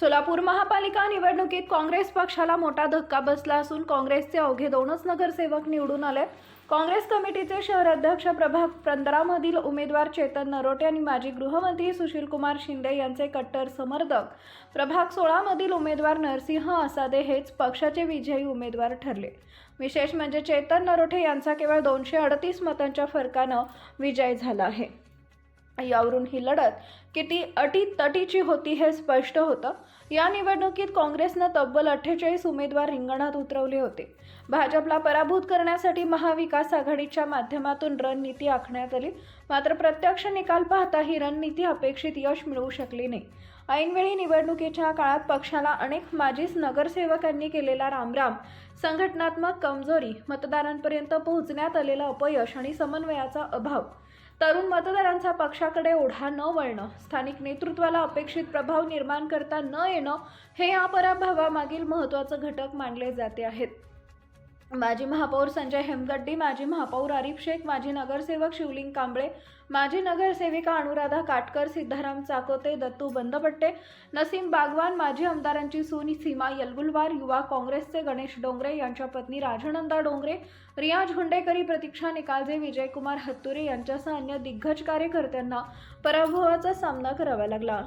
सोलापूर महापालिका निवडणुकीत काँग्रेस पक्षाला मोठा धक्का बसला असून काँग्रेसचे अवघे दोनच नगरसेवक निवडून आले. काँग्रेस कमिटीचे शहर अध्यक्ष प्रभाग पंधरामधील उमेदवार चेतन नरोटे आणि माजी गृहमंत्री सुशीलकुमार शिंदे यांचे कट्टर समर्थक. प्रभाग सोळामधील उमेदवार नरसिंह असादे हेच पक्षाचे विजयी उमेदवार ठरले. विशेष म्हणजे चेतन नरोटे यांचा केवळ दोनशे अडतीस मतांच्या फरकानं विजय झाला आहे. यावरून ही लढत किती अटी तटीची होती हे स्पष्ट होतं. या निवडणुकीत काँग्रेसनं तब्बल अठ्ठेचाळीस उमेदवार रिंगणात उतरवले होते. भाजपला पराभूत करण्यासाठी महाविकास आघाडीच्या माध्यमातून रणनीती आखण्यात आली. मात्र प्रत्यक्ष निकाल पाहता ही रणनीती अपेक्षित यश मिळवू शकली नाही. ऐनवेळी निवडणुकीच्या काळात पक्षाला अनेक माजीच नगरसेवकांनी केलेला रामराम संघटनात्मक कमजोरी मतदारांपर्यंत पोहोचण्यात आलेलं अपयश आणि समन्वयाचा अभाव तरुण मतदारांचा पक्षाकडे ओढा न वळणं स्थानिक नेतृत्वाला अपेक्षित प्रभाव निर्माण करता न येणं हे या पराभवामागील महत्त्वाचं घटक मानले जाते आहेत. माजी महापौर संजय हेमगड्डी माजी महापौर आरिफ शेख माजी नगरसेवक शिवलिंग कांबळे माजी नगरसेविका अनुराधा काटकर सिद्धाराम चाकोते दत्तू बंदपट्टे नसीम बागवान माजी आमदारांची सून सीमा यलगुलवार युवा काँग्रेसचे गणेश डोंगरे यांच्या पत्नी राजनंदा डोंगरे रियाज हुंडेकरी प्रतीक्षा निकालजे विजयकुमार हत्तुरे यांच्यासह अन्य दिग्गज कार्यकर्त्यांना पराभवाचा सामना करावा लागला.